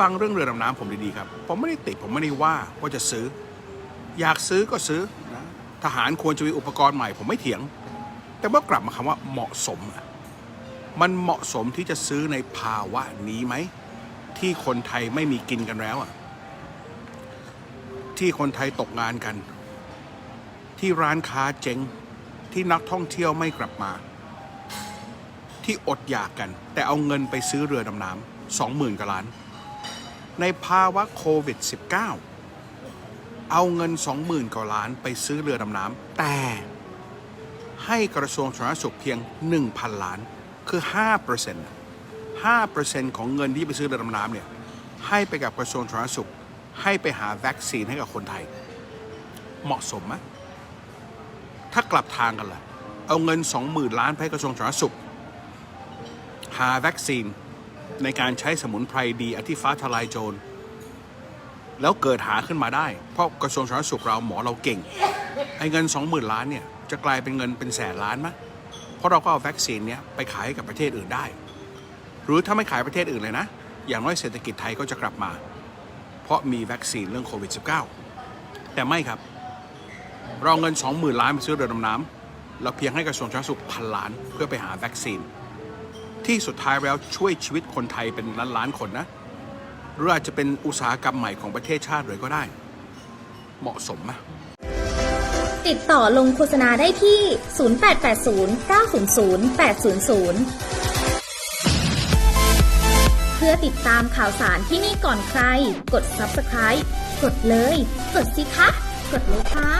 ฟังเรื่องเรือดำน้ำผมดีๆครับ ผมไม่ได้ติดผมไม่ได้ว่าว่าจะซื้อ อยากซื้อก็ซื้อนะทหารควรจะมีอุปกรณ์ใหม่ ผมไม่เถียง แต่เมื่อกลับมาคำว่าเหมาะสม มันเหมาะสมที่จะซื้อในภาวะนี้ไหม ที่คนไทยไม่มีกินกันแล้วอะที่คนไทยตกงานกัน ที่ร้านค้าเจ๊งที่นักท่องเที่ยวไม่กลับมา ที่อดอยากกัน แต่เอาเงินไปซื้อเรือดำน้ำสองหมื่นกว่าล้าน ในภาวะโควิด -19 เอาเงิน 20,000กว่าล้านไปซื้อเรือดำน้ำแต่ให้กระทรวงสาธารณสุขเพียง 1,000 ล้านคือ 5% 5%ของเงินที่ไปซื้อเรือดำน้ำเนี่ยให้ไปกับกระทรวงสาธารณสุข ให้ไปหาวัคซีนให้กับคนไทย เหมาะสมไหมถ้ากลับทางกันล่ะ เอาเงิน 20,000 ล้านไปกระทรวงสาธารณสุข หาวัคซีน ในการใช้สมุนไพรดีอธิฟ้าทลายโจร แล้วเกิดหาขึ้นมาได้ เพราะกระทรวงสาธารณสุขเราหมอเราเก่งไอ้เงิน 20,000 ล้านเนี่ยจะกลายเป็นเงินเป็นแสนล้านไหมเพราะเราก็เอาวัคซีนเนี้ยไปขายให้กับประเทศอื่นได้ หรือถ้าไม่ขายประเทศอื่นเลยนะ อย่างน้อยเศรษฐกิจไทยก็จะกลับมา เพราะมีวัคซีนเรื่องโควิด -19 แต่ไม่ครับ เราเอาเงิน 20,000 ล้านไปซื้อเรือดำน้ำเราเพียงให้กระทรวงสาธารณสุขพันล้านเพื่อไปหาวัคซีน ที่สุดท้ายแล้วช่วยชีวิตคนไทยเป็นล้านล้านคนนะ หรืออาจจะเป็นอุตสาหกรรมใหม่ของประเทศชาติเลยก็ได้ เหมาะสมไหมติดต่อลงโฆษณาได้ที่ 0880 900 800 เพื่อติดตามข่าวสารที่นี่ก่อนใคร กด subscribe กดเลย กดสิคะ กดเลยค่ะ